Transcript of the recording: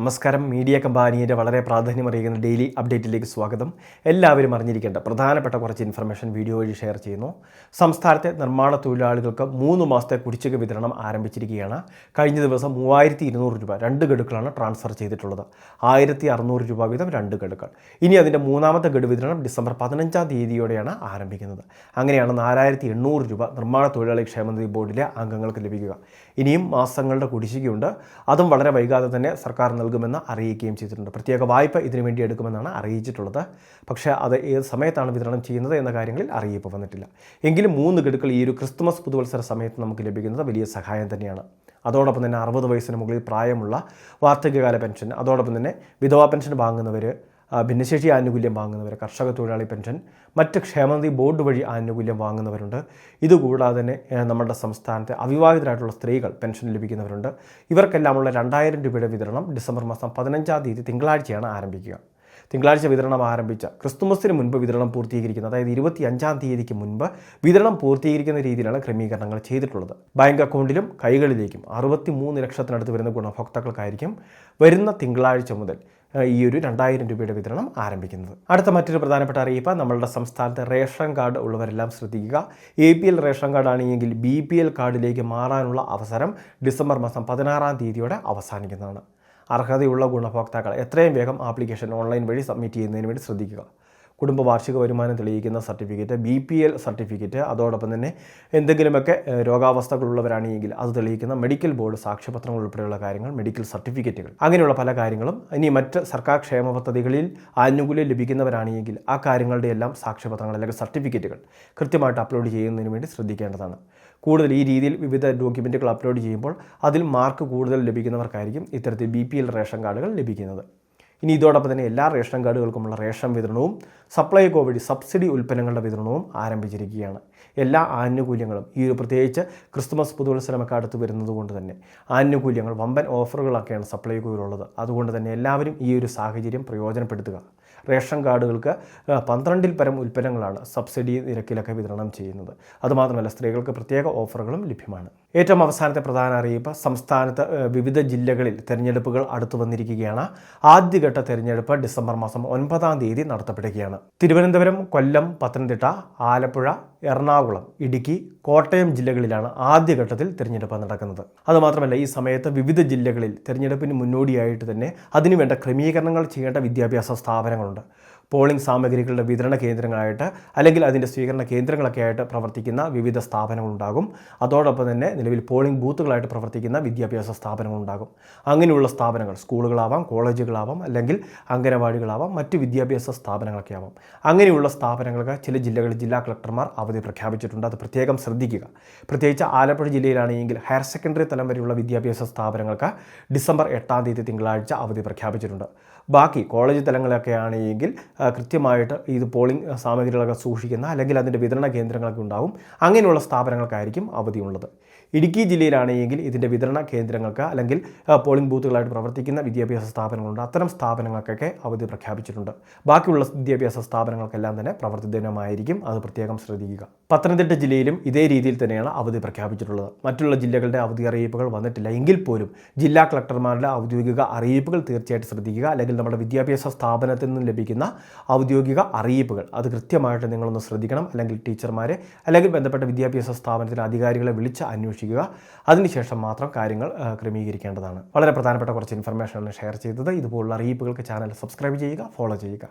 നമസ്കാരം. മീഡിയ കമ്പാനിയുടെ വളരെ പ്രാധാന്യം അറിയിക്കുന്ന ഡെയിലി അപ്ഡേറ്റിലേക്ക് സ്വാഗതം. എല്ലാവരും അറിഞ്ഞിരിക്കേണ്ട പ്രധാനപ്പെട്ട കുറച്ച് ഇൻഫർമേഷൻ വീഡിയോ വഴി ഷെയർ ചെയ്യുന്നു. സംസ്ഥാനത്തെ നിർമ്മാണ തൊഴിലാളികൾക്ക് മൂന്ന് മാസത്തെ കുടിശ്ശിക വിതരണം ആരംഭിച്ചിരിക്കുകയാണ്. കഴിഞ്ഞ ദിവസം മൂവായിരത്തി ഇരുന്നൂറ് രൂപ രണ്ട് ഗഡുക്കളാണ് ട്രാൻസ്ഫർ ചെയ്തിട്ടുള്ളത്. ആയിരത്തി അറുന്നൂറ് രൂപ വീതം രണ്ട് ഗഡുക്കൾ. ഇനി അതിന്റെ മൂന്നാമത്തെ ഗഡു വിതരണം ഡിസംബർ പതിനഞ്ചാം തീയതിയോടെയാണ് ആരംഭിക്കുന്നത്. അങ്ങനെയാണ് നാലായിരത്തി എണ്ണൂറ് രൂപ നിർമ്മാണ തൊഴിലാളി ക്ഷേമനിധി ബോർഡിലെ അംഗങ്ങൾക്ക് ലഭിക്കുക. ഇനിയും മാസങ്ങളുടെ കുടിശ്ശികയുണ്ട്. അതും വളരെ വൈകാതെ തന്നെ സർക്കാർ നൽകുമെന്ന് അറിയിക്കുകയും ചെയ്തിട്ടുണ്ട്. പ്രത്യേക വായ്പ ഇതിനു വേണ്ടി എടുക്കുമെന്നാണ് അറിയിച്ചിട്ടുള്ളത്. പക്ഷേ അത് ഏത് സമയത്താണ് വിതരണം ചെയ്യുന്നത് എന്ന കാര്യങ്ങളിൽ അറിയിപ്പ് വന്നിട്ടില്ല. എങ്കിലും മൂന്ന് ഗഡുക്കൾ ഈ ഒരു ക്രിസ്തുമസ് പുതുവത്സര സമയത്ത് നമുക്ക് ലഭിക്കുന്നത് വലിയ സഹായം തന്നെയാണ്. അതോടൊപ്പം തന്നെ അറുപത് വയസ്സിന് മുകളിൽ പ്രായമുള്ള വാർദ്ധക്യകാല പെൻഷൻ അതോടൊപ്പം തന്നെ വിധവാ പെൻഷൻ വാങ്ങുന്നവർ ഭിന്നശേഷി ആനുകൂല്യം വാങ്ങുന്നവർ കർഷക തൊഴിലാളി പെൻഷൻ മറ്റ് ക്ഷേമനിധി ബോർഡ് വഴി ആനുകൂല്യം വാങ്ങുന്നവരുണ്ട്. ഇതുകൂടാതെ തന്നെ നമ്മുടെ സംസ്ഥാനത്തെ അവിവാഹിതരായിട്ടുള്ള സ്ത്രീകൾ പെൻഷൻ ലഭിക്കുന്നവരുണ്ട്. ഇവർക്കെല്ലാമുള്ള രണ്ടായിരം രൂപയുടെ വിതരണം ഡിസംബർ മാസം പതിനഞ്ചാം തീയതി തിങ്കളാഴ്ചയാണ് ആരംഭിക്കുക. തിങ്കളാഴ്ച വിതരണം ആരംഭിച്ച ക്രിസ്തുമസിന് മുൻപ് വിതരണം പൂർത്തീകരിക്കുന്ന അതായത് ഇരുപത്തി അഞ്ചാം തീയതിക്ക് മുൻപ് വിതരണം പൂർത്തീകരിക്കുന്ന രീതിയിലാണ് ക്രമീകരണങ്ങൾ ചെയ്തിട്ടുള്ളത്. ബാങ്ക് അക്കൗണ്ടിലും കൈകളിലേക്കും അറുപത്തി മൂന്ന് ലക്ഷത്തിനടുത്ത് വരുന്ന ഗുണഭോക്താക്കൾക്കായിരിക്കും വരുന്ന തിങ്കളാഴ്ച മുതൽ ഈ ഒരു രണ്ടായിരം രൂപയുടെ വിതരണം ആരംഭിക്കുന്നത്. അടുത്ത മറ്റൊരു പ്രധാനപ്പെട്ട അറിയിപ്പ് നമ്മളുടെ സംസ്ഥാനത്തെ റേഷൻ കാർഡ് ഉള്ളവരെല്ലാം ശ്രദ്ധിക്കുക. A P L ration card ആണെങ്കിൽ ബി പി എൽ കാർഡിലേക്ക് മാറാനുള്ള അവസരം ഡിസംബർ മാസം പതിനാറാം തീയതിയോടെ അവസാനിക്കുന്നതാണ്. അർഹതയുള്ള ഗുണഭോക്താക്കൾ എത്രയും വേഗം ആപ്ലിക്കേഷൻ ഓൺലൈൻ വഴി സബ്മിറ്റ് ചെയ്യുന്നതിന് വേണ്ടി ശ്രദ്ധിക്കുക. കുടുംബ വാർഷിക വരുമാനം തെളിയിക്കുന്ന certificate B P L certificate അതോടൊപ്പം തന്നെ എന്തെങ്കിലുമൊക്കെ രോഗാവസ്ഥകളുള്ളവരാണെങ്കിൽ അത് തെളിയിക്കുന്ന മെഡിക്കൽ ബോർഡ് സാക്ഷ്യപത്രങ്ങൾ ഉൾപ്പെടെയുള്ള കാര്യങ്ങൾ മെഡിക്കൽ സർട്ടിഫിക്കറ്റുകൾ. അങ്ങനെയുള്ള പല കാര്യങ്ങളും ഇനി മറ്റ് സർക്കാർ ക്ഷേമ പദ്ധതികളിൽ ആനുകൂല്യം ലഭിക്കുന്നവരാണെങ്കിൽ ആ കാര്യങ്ങളുടെ എല്ലാം സാക്ഷ്യപത്രങ്ങൾ അല്ലെങ്കിൽ സർട്ടിഫിക്കറ്റുകൾ കൃത്യമായിട്ട് അപ്ലോഡ് ചെയ്യുന്നതിന് വേണ്ടി ശ്രദ്ധിക്കേണ്ടതാണ്. കൂടുതൽ ഈ രീതിയിൽ വിവിധ ഡോക്യുമെന്റുകൾ അപ്ലോഡ് ചെയ്യുമ്പോൾ അതിൽ മാർക്ക് കൂടുതൽ ലഭിക്കുന്നവർക്കായിരിക്കും ഇത്തരത്തിൽ ബി റേഷൻ കാർഡുകൾ ലഭിക്കുന്നത്. ഇനി ഇതോടൊപ്പം തന്നെ എല്ലാ റേഷൻ കാർഡുകൾക്കുമുള്ള റേഷൻ വിതരണവും സപ്ലൈകോ വഴി സബ്സിഡി ഉൽപ്പന്നങ്ങളുടെ വിതരണവും ആരംഭിച്ചിരിക്കുകയാണ്. എല്ലാ ആനുകൂല്യങ്ങളും ഈ ഒരു പ്രത്യേകിച്ച് ക്രിസ്തുമസ് പുതുവത്സരമൊക്കെ അടുത്ത് വരുന്നത് കൊണ്ട് തന്നെ ആനുകൂല്യങ്ങൾ വമ്പൻ ഓഫറുകളൊക്കെയാണ് സപ്ലൈകോയിലുള്ളത് അതുകൊണ്ട് തന്നെ എല്ലാവരും ഈ ഒരു സാഹചര്യം പ്രയോജനപ്പെടുത്തുക. റേഷൻ കാർഡുകൾക്ക് പന്ത്രണ്ടിൽ പരം ഉൽപ്പന്നങ്ങളാണ് സബ്സിഡി നിരക്കിലൊക്കെ വിതരണം ചെയ്യുന്നത്. അതുമാത്രമല്ല സ്ത്രീകൾക്ക് പ്രത്യേക ഓഫറുകളും ലഭ്യമാണ്. ഏറ്റവും അവസാനത്തെ പ്രധാന അറിയിപ്പ് സംസ്ഥാനത്ത് വിവിധ ജില്ലകളിൽ തെരഞ്ഞെടുപ്പുകൾ അടുത്തു വന്നിരിക്കുകയാണ്. ആദ്യഘട്ട തെരഞ്ഞെടുപ്പ് ഡിസംബർ മാസം ഒൻപതാം തീയതി നടത്തപ്പെടുകയാണ്. തിരുവനന്തപുരം കൊല്ലം പത്തനംതിട്ട ആലപ്പുഴ എറണാകുളം ഇടുക്കി കോട്ടയം ജില്ലകളിലാണ് ആദ്യഘട്ടത്തിൽ തിരഞ്ഞെടുപ്പ് നടക്കുന്നത്. അതുമാത്രമല്ല ഈ സമയത്ത് വിവിധ ജില്ലകളിൽ തിരഞ്ഞെടുപ്പിന് മുന്നോടിയായിട്ട് തന്നെ അതിനുവേണ്ട ക്രമീകരണങ്ങൾ ചെയ്യേണ്ട വിദ്യാഭ്യാസ സ്ഥാപനങ്ങളുണ്ട്. പോളിംഗ് സാമഗ്രികളുടെ വിതരണ കേന്ദ്രങ്ങളായിട്ട് അല്ലെങ്കിൽ അതിന്റെ സ്വീകരണ കേന്ദ്രങ്ങളൊക്കെ ആയിട്ട് പ്രവർത്തിക്കുന്ന വിവിധ സ്ഥാപനങ്ങളുണ്ടാകും. അതോടൊപ്പം തന്നെ നിലവിൽ പോളിംഗ് ബൂത്തുകളായിട്ട് പ്രവർത്തിക്കുന്ന വിദ്യാഭ്യാസ സ്ഥാപനങ്ങളുണ്ടാകും. അങ്ങനെയുള്ള സ്ഥാപനങ്ങൾ സ്കൂളുകളാവാം കോളേജുകളാവാം അല്ലെങ്കിൽ അംഗനവാടികളാവാം മറ്റ് വിദ്യാഭ്യാസ സ്ഥാപനങ്ങളൊക്കെ ആവാം. അങ്ങനെയുള്ള സ്ഥാപനങ്ങൾക്ക് ചില ജില്ലകളിൽ ജില്ലാ കളക്ടർമാർ അവധി പ്രഖ്യാപിച്ചിട്ടുണ്ട്. അത് പ്രത്യേകം ശ്രദ്ധിക്കുക. പ്രത്യേകിച്ച് ആലപ്പുഴ ജില്ലയിലാണെങ്കിൽ ഹയർ സെക്കൻഡറി തലം വരെയുള്ള വിദ്യാഭ്യാസ സ്ഥാപനങ്ങൾക്ക് ഡിസംബർ എട്ടാം തീയതി തിങ്കളാഴ്ച അവധി പ്രഖ്യാപിച്ചിട്ടുണ്ട്. ബാക്കി കോളേജ് തലങ്ങളൊക്കെ ആണെങ്കിൽ കൃത്യമായിട്ട് ഇത് പോളിംഗ് സാമഗ്രികളൊക്കെ സൂക്ഷിക്കുന്ന അല്ലെങ്കിൽ അതിന്റെ വിതരണ കേന്ദ്രങ്ങളൊക്കെ ഉണ്ടാവും. അങ്ങനെയുള്ള സ്ഥാപനങ്ങൾക്കായിരിക്കും അവധിയുള്ളത്. ഇടുക്കി ജില്ലയിലാണെങ്കിൽ ഇതിന്റെ വിതരണ കേന്ദ്രങ്ങൾക്ക് അല്ലെങ്കിൽ പോളിംഗ് ബൂത്തുകളായിട്ട് പ്രവർത്തിക്കുന്ന വിദ്യാഭ്യാസ സ്ഥാപനങ്ങളുണ്ട്. അത്തരം സ്ഥാപനങ്ങൾക്കൊക്കെ അവധി പ്രഖ്യാപിച്ചിട്ടുണ്ട്. ബാക്കിയുള്ള വിദ്യാഭ്യാസ സ്ഥാപനങ്ങൾക്കെല്ലാം തന്നെ പ്രവർത്തിദിനമായിരിക്കും അത് പ്രത്യേകം ശ്രദ്ധിക്കുക. പത്തനംതിട്ട ജില്ലയിലും ഇതേ രീതിയിൽ തന്നെയാണ് അവധി പ്രഖ്യാപിച്ചിട്ടുള്ളത്. മറ്റുള്ള ജില്ലകളുടെ അവധി അറിയിപ്പുകൾ വന്നിട്ടില്ല. എങ്കിൽ പോലും ജില്ലാ കളക്ടർമാരുടെ ഔദ്യോഗിക അറിയിപ്പുകൾ തീർച്ചയായിട്ടും ശ്രദ്ധിക്കുക. അല്ലെങ്കിൽ നമ്മുടെ വിദ്യാഭ്യാസ സ്ഥാപനത്തിൽ നിന്ന് ലഭിക്കുന്ന ഔദ്യോഗിക അറിയിപ്പുകൾ. അത് കൃത്യമായിട്ട് നിങ്ങളൊന്ന് ശ്രദ്ധിക്കണം. അല്ലെങ്കിൽ ടീച്ചർമാരെ അല്ലെങ്കിൽ ബന്ധപ്പെട്ട വിദ്യാഭ്യാസ സ്ഥാപനത്തിലെ അധികാരികളെ വിളിച്ച് അന്വേഷിക്കുക. അതിനുശേഷം മാത്രം കാര്യങ്ങൾ ക്രമീകരിക്കേണ്ടതാണ്. വളരെ പ്രധാനപ്പെട്ട കുറച്ച് ഇൻഫർമേഷനാണ് ഷെയർ ചെയ്തത്. ഇതുപോലുള്ള അറിയിപ്പുകൾക്ക് ചാനൽ സബ്സ്ക്രൈബ് ചെയ്യുക ഫോളോ ചെയ്യുക.